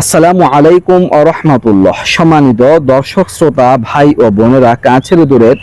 আসসালামু আলাইকুম রহমতুল্লাহ। সম্মানিত দর্শক, শ্রোতা, ভাই ও বোনেরা, কাছের দূরের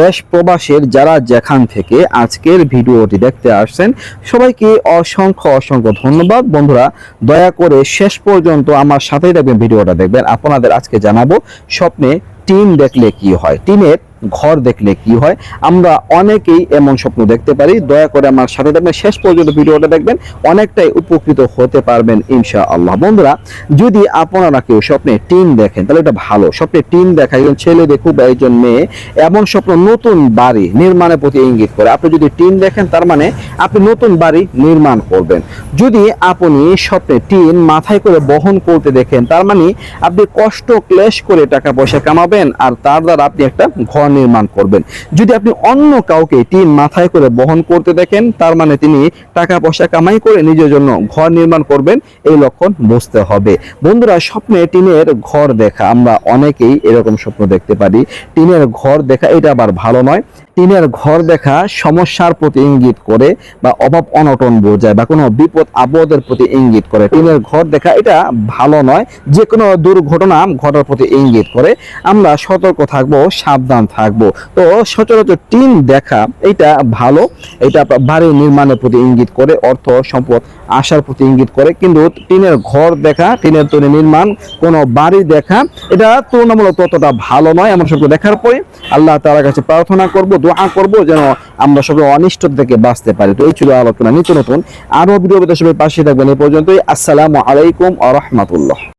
দেশ প্রবাসের যারা যেখান থেকে আজকের ভিডিওটি দেখতে আসছেন, সবাইকে অসংখ্য অসংখ্য ধন্যবাদ। বন্ধুরা, দয়া করে শেষ পর্যন্ত আমার সাথেই দেখবেন ভিডিওটা দেখবেন। আপনাদের আজকে জানাব স্বপ্নে টিন দেখলে কি হয়। টিনের ঘর দেখলে কি হয়? আমরা অনেকেই এমন স্বপ্ন দেখতে পারি। দয়া করে আমার সাথে দেখবেন শেষ পর্যন্ত ভিডিওটা দেখবেন। অনেকটাই উপকৃত হতে পারবেন ইনশা আল্লাহ বন্ধুরা, যদি আপনারা কেউ স্বপ্নে টিন দেখেন, তাহলে এটা ভালো। স্বপ্নে টিন দেখা, একজন ছেলে দেখুক বা একজন মেয়ে, এমন স্বপ্ন নতুন বাড়ি নির্মাণের প্রতি ইঙ্গিত করে। আপনি যদি টিন দেখেন, তার মানে আপনি নতুন বাড়ি নির্মাণ করবেন। যদি আপনি স্বপ্নে টিন মাথায় করে বহন করতে দেখেন, তার মানে আপনি কষ্ট, ক্লেশ করে টাকা পয়সা কামাবেন, আর তার দ্বারা আপনি একটা ঘর নির্মাণ করবেন। যদি আপনি অন্য কাউকে টিন মাথায় করে বহন করতে দেখেন, তার মানে তিনি টাকা পয়সা কামাই করে নিজের জন্য ঘর নির্মাণ করবেন, এই লক্ষণ বুঝতে হবে। বন্ধুরা, স্বপ্নে টিনের ঘর দেখা, আমরা অনেকেই এরকম স্বপ্ন দেখতে পারি। টিনের ঘর দেখা, এটা আবার ভালো নয়। টিনের ঘর দেখা সমস্যার প্রতি ইঙ্গিত করে বা অভাব অনটন বোঝায় বা কোনো বিপদ আপদের প্রতি ইঙ্গিত করে। টিনের ঘর দেখা এটা ভালো নয় যে কোনো দুর্ঘটনা ঘটার প্রতি ইঙ্গিত করে। আমরা সতর্ক থাকব, সাবধান থাকব। তো সচরাচর টিন দেখা এটা ভালো, এটা বাড়ি নির্মাণের প্রতি ইঙ্গিত করে, অর্থ সম্পদ আসার প্রতি ইঙ্গিত করে। কিন্তু টিনের ঘর দেখা, টিনের তৈরি নির্মাণ, কোনো বাড়ি দেখা, এটা তুলনামূলক ততটা ভালো নয়, এমন সবকে দেখার পরে আল্লাহ তাআলার কাছে প্রার্থনা করব দোয়া করব যেন আমরা সবাই অনিষ্ট থেকে বাঁচতে পারি। তো এই ছিল আলোচনা, নিত্য নতুন। আরও ভিডিও সবাই পাশে থাকবেন। এই পর্যন্তই। আসসালামু আলাইকুম আ রহমতুল্লাহ।